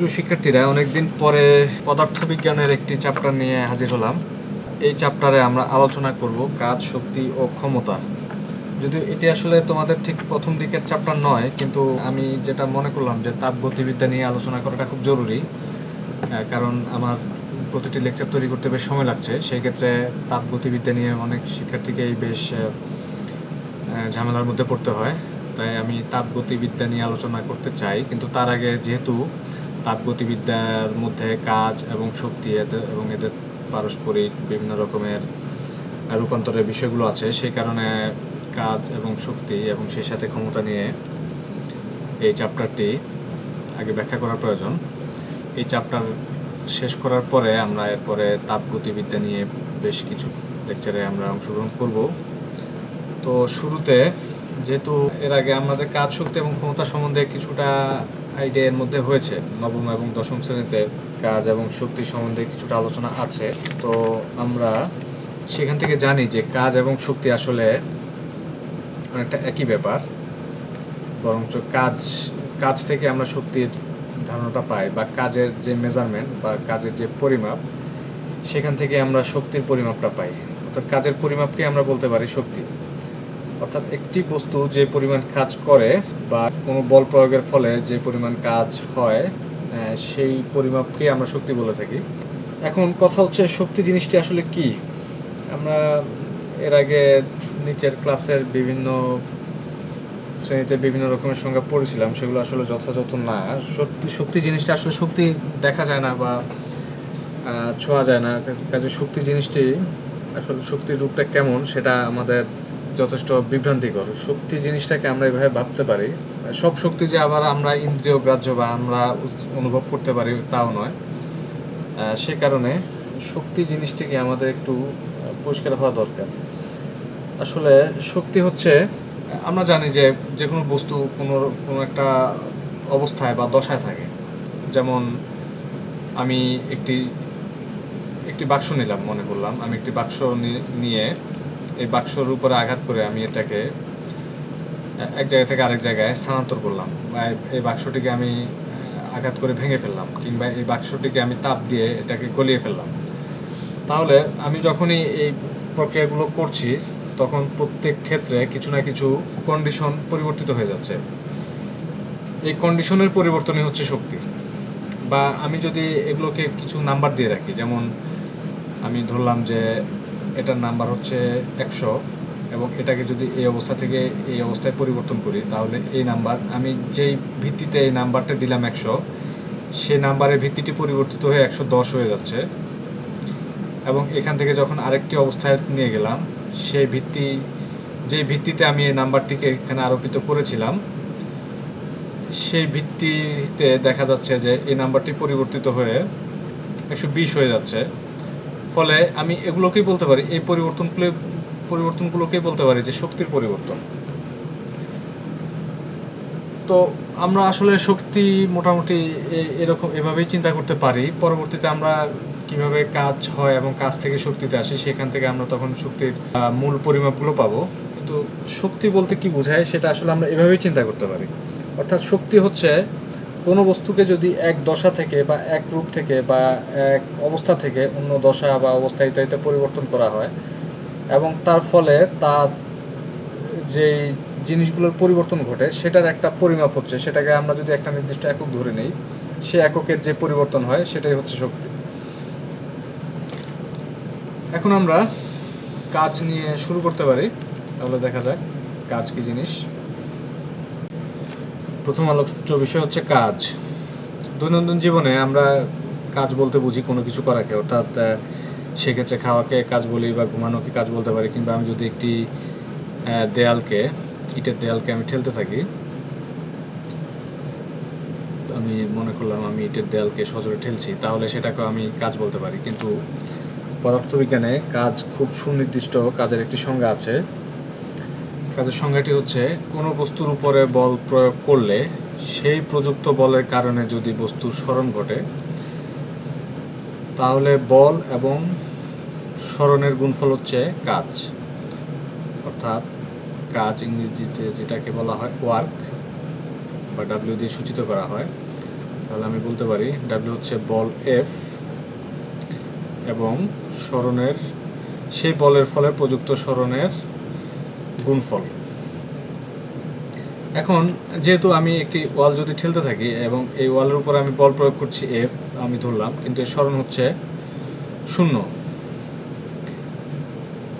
প্রিয় শিক্ষার্থীরা অনেকদিন পরে পদার্থবিজ্ঞানের একটি চ্যাপ্টার নিয়ে হাজির হলাম। এই চ্যাপ্টারে আমরা আলোচনা করব কাজ, শক্তি ও ক্ষমতা। যদিও এটি আসলে তোমাদের ঠিক প্রথম দিকের চ্যাপ্টার নয়, কিন্তু আমি যেটা মনে করলাম যে তাপ গতিবিদ্যা নিয়ে আলোচনা করাটা খুব জরুরি কারণ আমার প্রতিটি লেকচার তৈরি করতে বেশ সময় লাগছে। সেই ক্ষেত্রে তাপ গতিবিদ্যা নিয়ে অনেক শিক্ষার্থীকেই বেশ ঝামেলার মধ্যে পড়তে হয়। তাই আমি তাপ গতিবিদ্যা নিয়ে আলোচনা করতে চাই, কিন্তু তার আগে যেহেতু তাপগতিবিদ্যার মধ্যে কাজ এবং শক্তি এদের এবং এদের পারস্পরিক বিভিন্ন রকমের রূপান্তরের বিষয়গুলো আছে, সেই কারণে কাজ এবং শক্তি এবং সেই সাথে ক্ষমতা নিয়ে এই চ্যাপ্টারটি আগে ব্যাখ্যা করা প্রয়োজন। এই চ্যাপ্টার শেষ করার পরে আমরা এরপরে তাপগতিবিদ্যা নিয়ে বেশ কিছু লেকচারে আমরা অংশগ্রহণ করব। তো শুরুতে যেহেতু এর আগে আমাদের কাজ, শক্তি এবং ক্ষমতা সম্বন্ধে কিছুটা আইডিয়া এর মধ্যে হয়েছে। নবম এবং দশম শ্রেণীতে কাজ এবং শক্তি সম্বন্ধে কিছুটা আলোচনা আছে। তো আমরা সেখান থেকে জানি যে কাজ এবং শক্তি আসলে অনেকটা একই ব্যাপার। বরঞ্চ কাজ কাজ থেকে আমরা শক্তির ধারণাটা পাই বা কাজের যে মেজারমেন্ট বা কাজের যে পরিমাপ, সেখান থেকে আমরা শক্তির পরিমাপটা পাই। অর্থাৎ কাজের পরিমাপকে আমরা বলতে পারি শক্তি। অর্থাৎ একটি বস্তু যে পরিমাণ কাজ করে বা কোনো বল প্রয়োগের ফলে যে পরিমাণ কাজ হয় সেই পরিমাপকে আমরা শক্তি বলে থাকি। এখন কথা হচ্ছে শক্তি জিনিসটি আসলে কি? আমরা এর আগে নিচের ক্লাসের বিভিন্ন শ্রেণীতে বিভিন্ন রকমের সংজ্ঞা পড়েছিলাম, সেগুলো আসলে যথাযথ না। সত্যি শক্তি জিনিসটা আসলে শক্তি দেখা যায় না বা ছোঁয়া যায় না। কাজে শক্তি জিনিসটি আসলে শক্তির রূপটা কেমন সেটা আমাদের যথেষ্ট বিভ্রান্তিকর। শক্তি জিনিসটাকে আমরা এভাবে ভাবতে পারি। সব শক্তি যে আবার আমরা ইন্দ্রিয়, গ্রাহ্য বা আমরা অনুভব করতে পারি তাও নয়। সে কারণে শক্তি জিনিসটিকে আমাদের একটু পরিষ্কার হওয়া দরকার। আসলে শক্তি হচ্ছে, আমরা জানি যে যে কোনো বস্তু কোনো কোনো একটা অবস্থায় বা দশায় থাকে। যেমন আমি একটি একটি বাক্স নিলাম, মনে করলাম। আমি একটি বাক্স নিয়ে এই বাক্সর উপরে আঘাত করে আমি এটাকে, এক জায়গা থেকে আরেক জায়গায় স্থানান্তর করলাম। বা এই- বাক্সটিকে আমি আঘাত করে ভেঙে ফেললাম, কিংবা এই বাক্সটিকে আমি তাপ দিয়ে এটাকে গলিয়ে ফেললাম। তাহলে আমি যখনই এই প্রক্রিয়াগুলো করছি, তখন প্রত্যেক ক্ষেত্রে কিছু না কিছু কন্ডিশন পরিবর্তিত হয়ে যাচ্ছে। এই কন্ডিশনের পরিবর্তনই হচ্ছে শক্তি। বা আমি যদি এগুলোকে কিছু নাম্বার দিয়ে রাখি, যেমন আমি ধরলাম যে এটার নাম্বার হচ্ছে একশো এবং এটাকে যদি এই অবস্থা থেকে এই অবস্থায় পরিবর্তন করি, তাহলে এই নাম্বার, আমি যেই ভিত্তিতে এই নাম্বারটা দিলাম একশো, সেই নাম্বারের ভিত্তিটি পরিবর্তিত হয়ে একশো দশ হয়ে যাচ্ছে। এবং এখান থেকে যখন আরেকটি অবস্থায় নিয়ে গেলাম, সেই ভিত্তি যে ভিত্তিতে আমি এই নাম্বারটিকে এখানে আরোপিত করেছিলাম, সেই ভিত্তিতে দেখা যাচ্ছে যে এই নাম্বারটি পরিবর্তিত হয়ে একশো বিশ হয়ে যাচ্ছে। ফলে আমি এগুলোকেই বলতে পারি, এই পরিবর্তনগুলো পরিবর্তনগুলোকেই বলতে পারি যে শক্তির পরিবর্তন। তো আমরা আসলে শক্তি মোটামুটি এরকম, এভাবেই চিন্তা করতে পারি। পরবর্তীতে আমরা কীভাবে কাজ হয় এবং কাজ থেকে শক্তিতে আসি, সেখান থেকে আমরা তখন শক্তির মূল পরিমাপগুলো পাবো। কিন্তু শক্তি বলতে কি বোঝায়, সেটা আসলে আমরা এভাবেই চিন্তা করতে পারি। অর্থাৎ শক্তি হচ্ছে কোনো বস্তুকে যদি এক দশা থেকে বা এক রূপ থেকে বা এক অবস্থা থেকে অন্য দশা বা অবস্থা ইত্যাদিতে পরিবর্তন করা হয় এবং তার ফলে তার যেই জিনিসগুলোর পরিবর্তন ঘটে, সেটার একটা পরিমাপ হচ্ছে। সেটাকে আমরা যদি একটা নির্দিষ্ট একক ধরে নেই, সে এককের যে পরিবর্তন হয়, সেটাই হচ্ছে শক্তি। এখন আমরা কাজ নিয়ে শুরু করতে পারি। তাহলে দেখা যাক কাজ কি জিনিস। প্রথম আলোচ্য বিষয় হচ্ছে কাজ। দৈনন্দিন জীবনে আমরা কাজ বলতে বুঝি কোনো কিছু করাকে, অর্থাৎ সেক্ষেত্রে খাওয়াকে কাজ বলি বা ঘুমানোকে কাজ বলতে পারি, কিংবা আমি যদি একটি দেয়ালকে, ইটের দেয়ালকে আমি ঠেলতে থাকি, আমি মনে করলাম আমি ইটের দেয়ালকে সজোরে ঠেলছি, তাহলে সেটাকে আমি কাজ বলতে পারি। কিন্তু পদার্থবিজ্ঞানে কাজ খুব সুনির্দিষ্ট কাজের একটি সংজ্ঞা আছে। কাজের সংজ্ঞাটি হচ্ছে, কোনো বস্তুর উপরে বল প্রয়োগ করলে সেই প্রযুক্ত বলের কারণে যদি বস্তুর স্মরণ ঘটে, তাহলে বল এবং স্মরণের গুণফল হচ্ছে কাজ। অর্থাৎ কাজ ইংরেজিতে যেটাকে বলা হয় ওয়ার্ক বা ডাব্লিউ দিয়ে সূচিত করা হয়, তাহলে আমি বলতে পারি ডাব্লিউ হচ্ছে বল এফ এবং স্মরণের, সেই বলের ফলে প্রযুক্ত স্মরণের গুণফল। এখন যেহেতু আমি একটি ওয়াল যদি ঠেলতে থাকি এবং এই ওয়ালের উপরে আমি বল প্রয়োগ করছি এফ আমি ধরলাম, কিন্তু এর স্মরণ হচ্ছে শূন্য।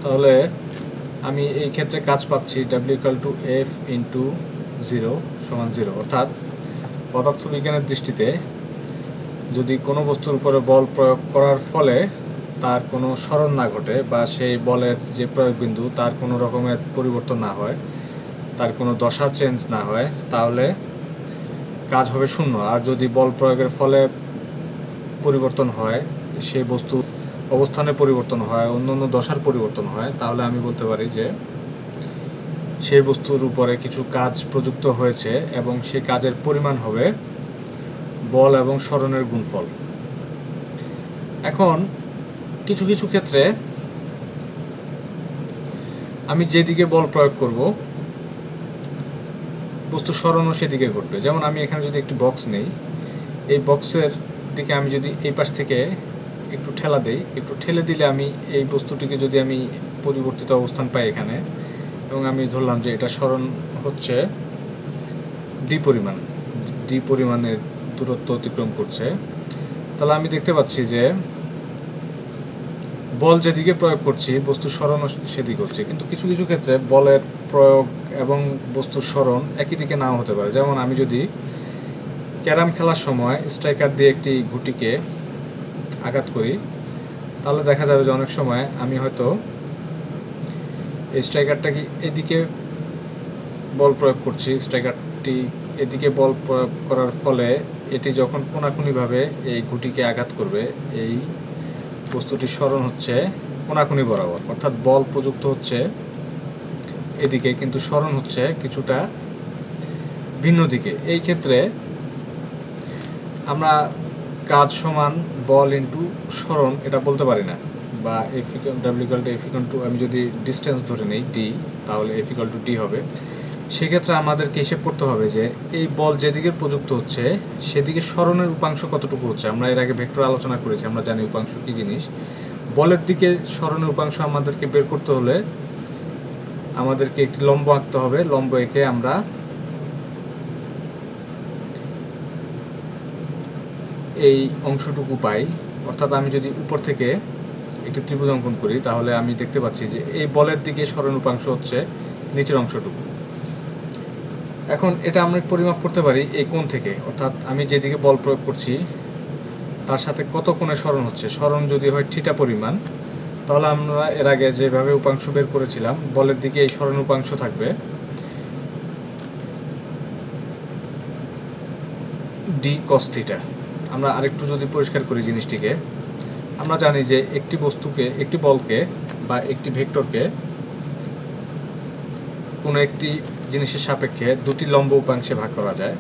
তাহলে আমি এই ক্ষেত্রে কাজ পাচ্ছি W equal to F into zero সমান জিরো অর্থাৎ পদার্থবিজ্ঞানের দৃষ্টিতে যদি কোনো বস্তুর উপরে বল প্রয়োগ করার ফলে তার কোনো স্মরণ না ঘটে বা সেই বলের যে প্রয়োগ বিন্দু তার কোনো রকমের পরিবর্তন না হয়, তার কোনো দশা চেঞ্জ না হয়, তাহলে কাজ হবে শূন্য। আর যদি বল প্রয়োগের ফলে পরিবর্তন হয়, সেই বস্তু অবস্থানে পরিবর্তন হয় অন্য অন্য দশার পরিবর্তন হয়, তাহলে আমি বলতে পারি যে সেই বস্তুর উপরে কিছু কাজ প্রযুক্ত হয়েছে এবং সেই কাজের পরিমাণ হবে বল এবং স্মরণের গুণফল। এখন কিছু কিছু ক্ষেত্রে আমি যেদিকে বল প্রয়োগ করব, বস্তু স্মরণও সেদিকে ঘটবে। যেমন আমি এখানে যদি একটি বক্স নেই, এই বক্সের দিকে আমি যদি এই পাশ থেকে একটু ঠেলা দেই, একটু ঠেলে দিলে আমি এই বস্তুটিকে যদি আমি পরিবর্তিত অবস্থান পাই এখানে, এবং আমি ধরলাম যে এটা স্মরণ হচ্ছে ডি পরিমাণ ডি পরিমাণের দূরত্ব অতিক্রম করছে, তাহলে আমি দেখতে পাচ্ছি যে বল যেদিকে প্রয়োগ করছি, বস্তু স্মরণ সেদিকে হচ্ছে। কিন্তু কিছু কিছু ক্ষেত্রে বলের প্রয়োগ এবং বস্তুর স্মরণ একই দিকে নাও হতে পারে। যেমন আমি যদি ক্যারাম খেলার সময় স্ট্রাইকার দিয়ে একটি গুটিকে আঘাত করি, তাহলে দেখা যাবে যে অনেক সময় আমি হয়তো এই স্ট্রাইকারটাকে এদিকে বল প্রয়োগ করছি, স্ট্রাইকারটি এদিকে বল প্রয়োগ করার ফলে এটি যখন কোনাকুনিভাবে এই গুটিকে আঘাত করবে, এই বস্তুটির স্মরণ হচ্ছে কোনাকুনি বরাবর, অর্থাৎ বল প্রযুক্ত হচ্ছে এদিকে, কিন্তু স্মরণ হচ্ছে কিছুটা ভিন্ন দিকে। এই ক্ষেত্রে আমরা কাজ সমান বল ইন্টু স্মরণ, এটা বলতে পারি না। বা F W equal to F two আমি যদি ডিস্টেন্স ধরে নেই ডি তাহলে এফ ইকাল টু ডি হবে। সেক্ষেত্রে আমাদেরকে হিসেব করতে হবে যে এই বল যেদিকে প্রযুক্ত হচ্ছে, সেদিকে স্মরণের উপাংশ কতটুকু হচ্ছে। আমরা এর আগে ভেক্টর আলোচনা করেছি, আমরা জানি উপাংশ কী জিনিস। বলের দিকে স্মরণের উপাংশ আমাদেরকে বের করতে হলে আমাদেরকে একটি লম্ব আঁকতে হবে। লম্ব এঁকে আমরা এই অংশটুকু পাই। অর্থাৎ আমি যদি উপর থেকে একটি ত্রিভুজ অঙ্কন করি, তাহলে আমি দেখতে পাচ্ছি যে এই বলের দিকে স্মরণ উপাংশ হচ্ছে নিচের অংশটুকু। এখন এটা আমরা পরিমাপ করতে পারি এই কোণ থেকে। অর্থাৎ আমি যেদিকে বল প্রয়োগ করছি, তার সাথে কত কোণে স্মরণ হচ্ছে? স্মরণ যদি হয় ঠিটা পরিমাণ, তাহলে আমরা এর আগে যেভাবে উপাংশ বের করেছিলাম, বলের দিকে এই স্মরণ উপাংশ থাকবে। ডি কস থিটা আমরা আরেকটু যদি পরিষ্কার করি জিনিসটিকে, আমরা জানি যে একটি বস্তুকে, একটি বলকে বা একটি ভেক্টরকে কোনো একটি জিনিসের সাপেক্ষে দুটি লম্ব উপাংশে ভাগ করা যায়।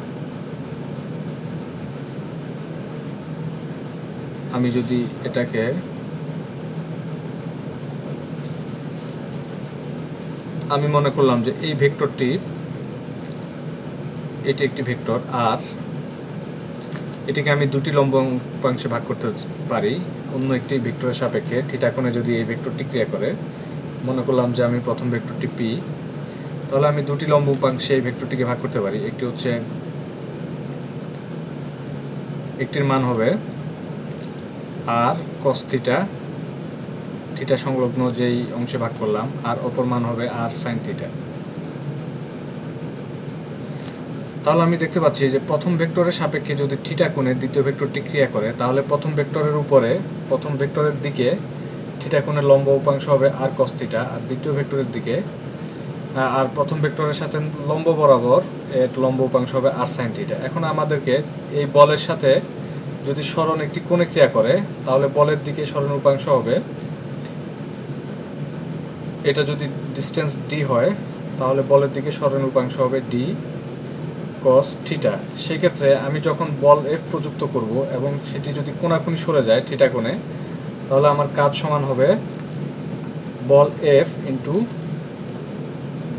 আমি যদি এটাকে আমি মনে করলাম যে এই ভেক্টরটি এটি একটি ভেক্টর আর এটিকে আমি দুটি লম্ব উপাংশে ভাগ করতে পারি, অন্য একটি ভেক্টরের সাপেক্ষে। থিটা কোণে যদি এই ভেক্টরটি ক্রিয়া করে, মনে করলাম যে আমি প্রথম ভেক্টরটি পি তাহলে আমি দুটি লম্ব উপাংশে এই ভেক্টরটিকে ভাগ করতে পারি। একটি হচ্ছে একটির মান হবে আর কস থিটা সংলগ্ন যেই অংশে ভাগ করলাম, আর অপর মান হবে আর সাইন থিটা তাহলে আমি দেখতে পাচ্ছি যে প্রথম ভেক্টরের সাপেক্ষে যদি থিটা কোণে দ্বিতীয় ভেক্টরটি ক্রিয়া করে, তাহলে প্রথম ভেক্টরের উপরে, প্রথম ভেক্টরের দিকে থিটা কোণের লম্ব উপাংশ হবে আর কস থিটা আর দ্বিতীয় ভেক্টরের দিকে আর প্রথম ভেক্টরের সাথে লম্ব বরাবর এর লম্ব উপাংশ হবে আর সাইন থিটা এখন আমাদেরকে এই বলের সাথে যদি স্মরণ একটি কোণে ক্রিয়া করে, তাহলে বলের দিকে স্মরণ উপাংশ হবে। এটা যদি ডিস্টেন্স ডি হয়, তাহলে বলের দিকে স্মরণ উপাংশ হবে ডি কস থিটা সেক্ষেত্রে আমি যখন বল এফ প্রযুক্ত করব এবং সেটি যদি কোনাকুনি সরে যায় থিটা কোণে, তাহলে আমার কাজ সমান হবে বল এফ ইন্টু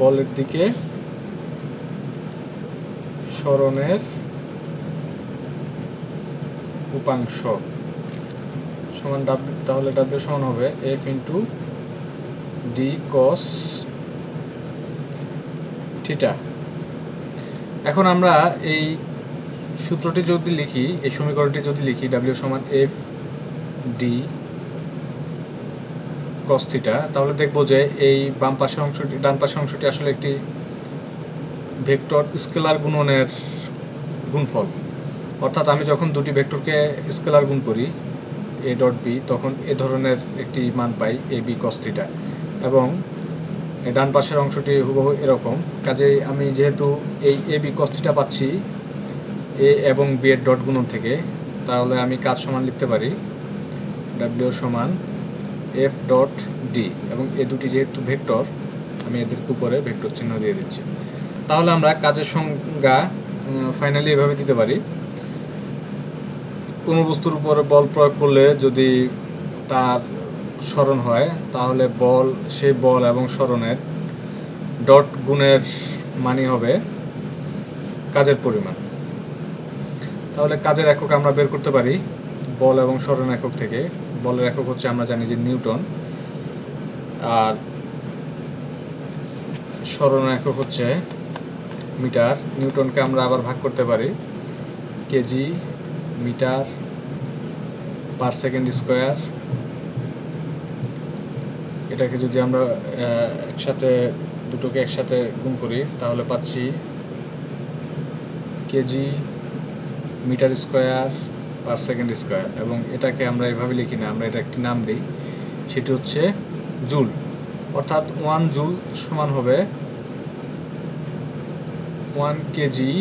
বলের দিকে, স্মরণের উপাংশ। সমান ডাব্লিউ তাহলে ডাব্লিউ সমান হবে F into D cos theta. এখন আমরা এই সূত্রটি যদি লিখি, এই সমীকরণটি যদি লিখি, ডাব্লিউ সমান এফ ডি কস থিটা তাহলে দেখব যে এই বাম পাশের অংশটি, ডান পাশের অংশটি আসলে একটি ভেক্টর স্কেলার গুণনের গুণফল। অর্থাৎ আমি যখন দুটি ভেক্টরকে স্কেলার গুণ করি, এ ডট বি তখন এ ধরনের একটি মান পাই এ বি কস থিটা এবং ডান পাশের অংশটি হুবহু এরকম। কাজেই আমি যেহেতু এই এ বি কস থিটা পাচ্ছি এ এবং বি এর ডট গুণন থেকে, তাহলে আমি কাজ সমান লিখতে পারি? ডাব্লিউ সমান এফ ডট ডি এবং এ দুটি যেহেতু ভেক্টর, আমি এদের উপরে ভেক্টর চিহ্ন দিয়ে দিচ্ছি। তাহলে আমরা কাজের সংজ্ঞা ফাইনালি এভাবে দিতে পারি। কোনো বস্তুর উপরে বল প্রয়োগ করলে যদি তার স্মরণ হয়, তাহলে বল, সেই বল এবং স্মরণের ডট গুণের মানই হবে কাজের পরিমাণ। তাহলে কাজের একক আমরা বের করতে পারি, বল এবং স্মরণ একক থেকে। বলের একক হচ্ছে আমরা জানি যে নিউটন। আর স্মরণ একক হচ্ছে মিটার। নিউটনকে আমরা আবার ভাগ করতে পারি। Kg, metre, per second square. এটাকে যদি আমরা একসাথে, দুটোকে একসাথে গুণ করি, তাহলে পাচ্ছি kg, metre square per second square এবং এটাকে আমরা এভাবে লিখি না, আমরা এটা একটি নাম দিই, সেটি হচ্ছে জুল। অর্থাৎ ওয়ান জুল সমান হবে one kg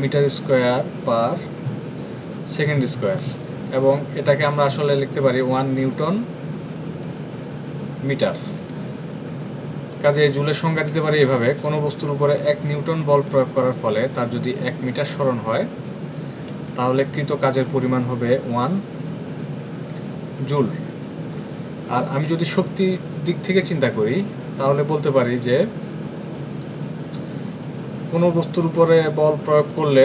metre square per second square, এবং এটাকে আমরা আসলে লিখতে পারি ওয়ান নিউটন মিটার। কাজে জুলের সংজ্ঞা দিতে পারি এভাবে, কোনো বস্তুর উপরে এক নিউটন বল প্রয়োগ করার ফলে তার যদি এক মিটার স্মরণ হয়, তাহলে কৃত কাজের পরিমাণ হবে ওয়ান জুল। আর আমি যদি শক্তির দিক থেকে চিন্তা করি, তাহলে বলতে পারি যে কোনো বস্তুর উপরে বল প্রয়োগ করলে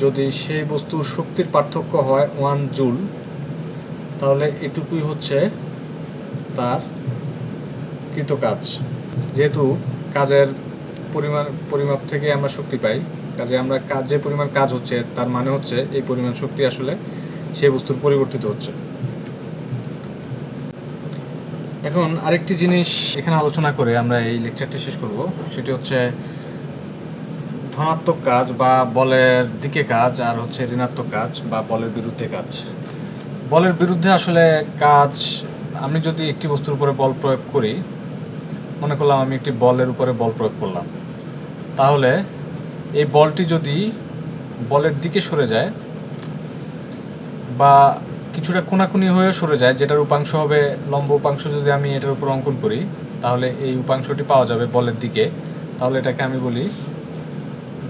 যদি সেই বস্তুর শক্তির পার্থক্য হয় ওয়ান জুল, তাহলে এটুকুই হচ্ছে তার কৃত কাজ। যেহেতু কাজের পরিমাণ, পরিমাপ থেকে আমরা শক্তি পাই, কাজে আমরা কাজ যে পরিমাণ কাজ হচ্ছে, তার মানে হচ্ছে এই পরিমাণ শক্তি আসলে সেই বস্তুর পরিবর্তিত হচ্ছে। এখন আরেকটি জিনিস এখানে আলোচনা করে আমরা এই লেকচারটি শেষ করব, সেটি হচ্ছে ধনাত্মক কাজ বা বলের দিকে কাজ আর হচ্ছে ঋণাত্মক কাজ বা বলের বিরুদ্ধে কাজ। বলের বিরুদ্ধে আসলে কাজ, আমি যদি একটি বস্তুর উপরে বল প্রয়োগ করি মনে করলাম আমি একটি বলের উপরে বল প্রয়োগ করলাম। তাহলে এই বলটি যদি বলের দিকে সরে যায় বা কিছুটা কোনাকুনি হয়ে সরে যায়, যেটার উপাংশ হবে লম্ব উপাংশ যদি আমি এটার উপর অঙ্কন করি, তাহলে এই উপাংশটি পাওয়া যাবে বলের দিকে। তাহলে এটাকে আমি বলি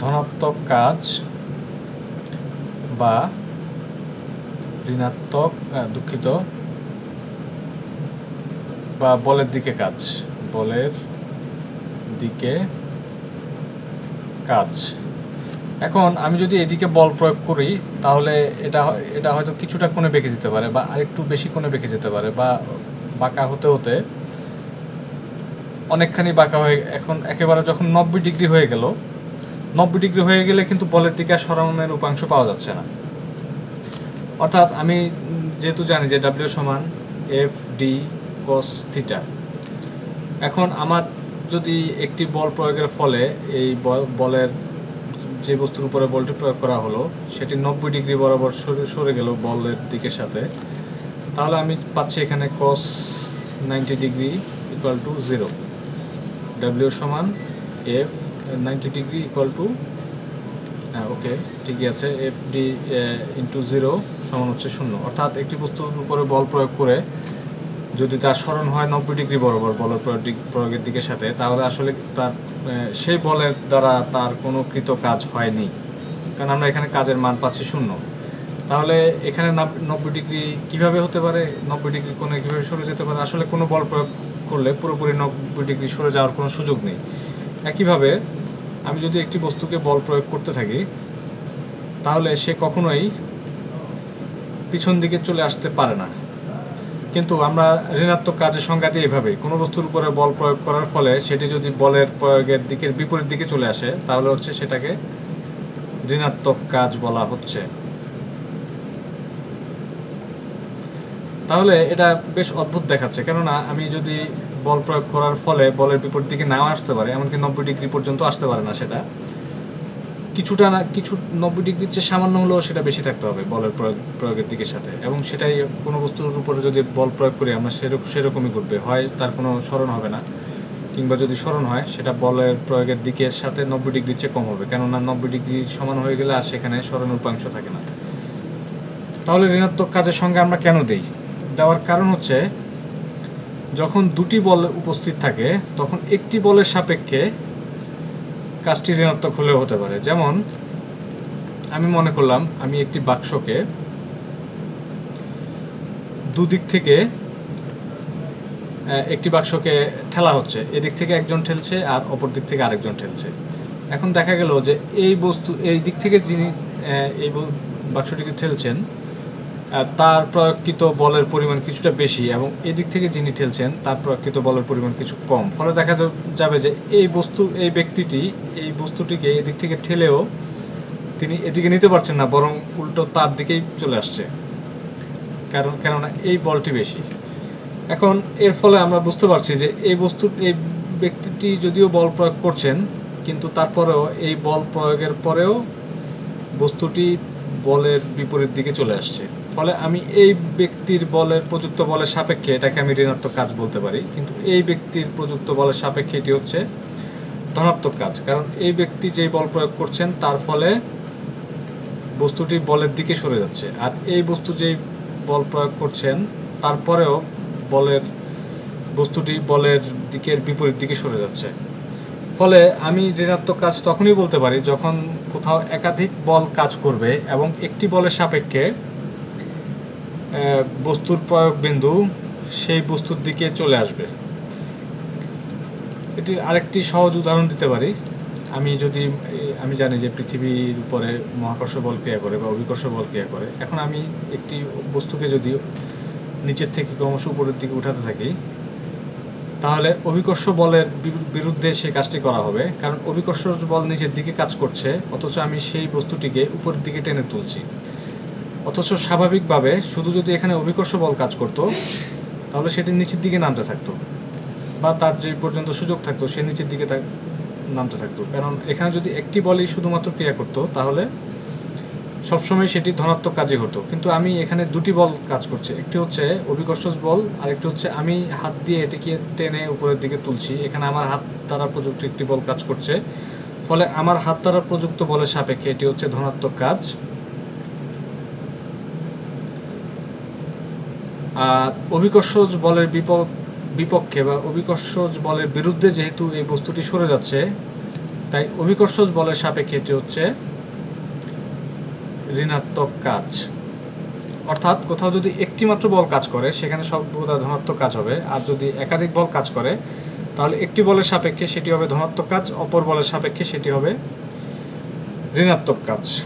ধনাত্মক কাজ বা ঋণাত্মক দুঃখিত, বা বলের দিকে কাজ। বলের দিকে কাজ। এখন আমি যদি এদিকে বল প্রয়োগ করি, তাহলে এটা এটা হয়তো কিছুটা কোণে বেঁকে যেতে পারে বা আরেকটু বেশি কোণে বেঁকে যেতে পারে বা বাঁকা হতে হতে অনেকখানি বাঁকা হয়ে, এখন একেবারে যখন নব্বই ডিগ্রি হয়ে গেল, নব্বই ডিগ্রি হয়ে গেলে কিন্তু বলের দিকে সরানোর উপাংশ পাওয়া যাচ্ছে না। অর্থাৎ আমি যেহেতু জানি যে ডাব্লিউ সমান এফ ডি কস থিটা এখন আমার যদি একটি বল প্রয়োগের ফলে এই বল- বলের যে বস্তুর উপরে বলটি প্রয়োগ করা হলো, সেটি নব্বই ডিগ্রি বরাবর সরে সরে গেল বলের দিকের সাথে, তাহলে আমি পাচ্ছি এখানে cos ninety degree equal to zero W সমান F ninety degree equal to হ্যাঁ ওকে ঠিকই আছে এফ ডি ইন্টু জিরো সমান হচ্ছে শূন্য। অর্থাৎ একটি বস্তুর উপরে বল প্রয়োগ করে যদি তার স্মরণ হয় নব্বই ডিগ্রি বরাবর বলের প্রয়োগ প্রয়োগের দিকের সাথে, তাহলে আসলে তার সেই বলের দ্বারা তার কোনো কৃত কাজ হয়নি। কারণ আমরা এখানে কাজের মান পাচ্ছি শূন্য। তাহলে এখানে নাব- নব্বই ডিগ্রি কীভাবে হতে পারে? নব্বই ডিগ্রি কোণে কীভাবে সরে যেতে পারে? আসলে কোনো বল প্রয়োগ করলে পুরোপুরি নব্বই ডিগ্রি সরে যাওয়ার কোনো সুযোগ নেই। একইভাবে আমি যদি একটি বস্তুকে বল প্রয়োগ করতে থাকি, তাহলে সে কখনোই পিছন দিকে চলে আসতে পারে না। কিন্তু আমরা ঋণাত্মক কাজের সংজ্ঞাটি এভাবে কোনো বস্তুর উপরে বল প্রয়োগ করার ফলে সেটি যদি বলের প্রয়োগের দিকের বিপরীত দিকে চলে আসে, তাহলে হচ্ছে সেটাকে ঋণাত্মক কাজ বলা হচ্ছে। তাহলে এটা বেশ অদ্ভুত দেখাচ্ছে, কেননা আমি যদি বল প্রয়োগ করার ফলে বলের বিপরীত দিকে নাও আসতে পারে, এমনকি নব্বই ডিগ্রি পর্যন্ত আসতে পারে না সেটা কিছুটা না, কিছু নব্বই ডিগ্রির চেয়ে সামান্য হলেও সেটা বেশি থাকতে হবে বলের প্রয়োগ, প্রয়োগের দিকের সাথে। এবং সেটাই কোনো বস্তুর উপরে যদি বল প্রয়োগ করি আমরা সেরকম সেরকমই ঘটবে। হয় তার কোনো স্মরণ হবে না, কিংবা যদি স্মরণ হয়, সেটা বলের প্রয়োগের দিকের সাথে নব্বই ডিগ্রির চেয়ে কম হবে। কেননা নব্বই ডিগ্রি সমান হয়ে গেলে আর সেখানে স্মরণ উপাংশ থাকে না। তাহলে ঋণাত্মক কাজের সঙ্গে আমরা কেন দেই? দেওয়ার কারণ হচ্ছে, যখন দুটি বল উপস্থিত থাকে, তখন একটি বলের সাপেক্ষে কাজটি ঋণাত্মক হলেও হতে পারে। যেমন, আমি মনে করলাম আমি একটি বাক্সকে দুদিক থেকে একটি বাক্সকে ঠেলা হচ্ছে, এদিক থেকে একজন ঠেলছে আর অপর দিক থেকে আরেকজন ঠেলছে। এখন দেখা গেল যে এই বস্তু, এই দিক থেকে যিনি এই বাক্সটিকে ঠেলছেন তার প্রয়োগকৃত বলের পরিমাণ কিছুটা বেশি এবং এদিক থেকে যিনি ঠেলছেন, তার প্রয়োগকৃত বলের পরিমাণ কিছু কম। ফলে দেখা যাবে যে এই বস্তু, এই ব্যক্তিটি, এই বস্তুটিকে এদিক থেকে ঠেলেও তিনি এদিকে নিতে পারছেন না, বরং উল্টো তার দিকেই চলে আসছে। কারণ কেননা এই বলটি বেশি। এখন এর ফলে আমরা বুঝতে পারছি যে এই বস্তু, এই ব্যক্তিটি যদিও বল প্রয়োগ করছেন, কিন্তু তারপরেও এই বল প্রয়োগের পরেও বস্তুটি বলের বিপরীত দিকে চলে আসছে। ফলে আমি এই ব্যক্তির বলের, প্রযুক্ত বলের সাপেক্ষে এটাকে আমি ঋণাত্মক কাজ বলতে পারি। কিন্তু এই ব্যক্তির প্রযুক্ত বলের সাপেক্ষে এটি হচ্ছে ধনাত্মক কাজ। কারণ এই ব্যক্তি যেই বল প্রয়োগ করছেন, তার ফলে বস্তুটি বলের দিকে সরে যাচ্ছে। আর এই বস্তু যেই বল প্রয়োগ করছেন, তারপরেও বলের, বস্তুটি বলের দিকের বিপরীত দিকে সরে যাচ্ছে। ফলে আমি ঋণাত্মক কাজ তখনই বলতে পারি যখন কোথাও একাধিক বল কাজ করবে এবং একটি বলের সাপেক্ষে বস্তুর প্রয়োগ বিন্দু সেই বস্তুর দিকে চলে আসবে। এটির আরেকটি সহজ উদাহরণ দিতে পারি। আমি যদি আমি জানি যে পৃথিবীর উপরে মহাকর্ষ বল ক্রিয়া করে বা অভিকর্ষ বল ক্রিয়া করে। এখন আমি একটি বস্তুকে যদি নিচের থেকে ক্রমশ উপরের দিকে উঠাতে থাকি, তাহলে অভিকর্ষ বলের বিরু- বিরুদ্ধে সেই কাজটি করা হবে। কারণ অভিকর্ষ বল নিচের দিকে কাজ করছে, অথচ আমি সেই বস্তুটিকে উপরের দিকে টেনে তুলছি। অথচ স্বাভাবিকভাবে শুধু যদি এখানে অভিকর্ষ বল কাজ করতো, তাহলে সেটি নিচের দিকে নামতে থাকতো। বা তার যে পর্যন্ত সুযোগ থাকতো, সে নিচের দিকে নামতে থাকতো। কারণ এখানে যদি একটি বলই শুধুমাত্র ক্রিয়া করতো, তাহলে সবসময় সেটি ধনাত্মক কাজই হতো। কিন্তু আমি এখানে দুটি বল কাজ করছে। একটি হচ্ছে অভিকর্ষ বল আর একটি হচ্ছে আমি হাত দিয়ে এটিকে টেনে উপরের দিকে তুলছি। এখানে আমার হাত দ্বারা প্রযুক্ত একটি বল কাজ করছে। ফলে আমার হাত দ্বারা প্রযুক্ত বলের সাপেক্ষে এটি হচ্ছে ধনাত্মক কাজ। অভিকর্ষজ বলের বিপ- বিপক্ষে বা অভিকর্ষজ বলের বিরুদ্ধে যেহেতু এই বস্তুটি সরে যাচ্ছে, তাই অভিকর্ষজ বলের সাপেক্ষে এটি হচ্ছে ঋণাত্মক কাজ। অর্থাৎ কোথাও যদি একটি মাত্র বল কাজ করে, সেখানে সর্বদা ধনাত্মক কাজ হবে। আর যদি একাধিক বল কাজ করে, তাহলে একটি বলের সাপেক্ষে সেটি হবে ধনাত্মক কাজ, অপর বলের সাপেক্ষে সেটি হবে ঋণাত্মক কাজ।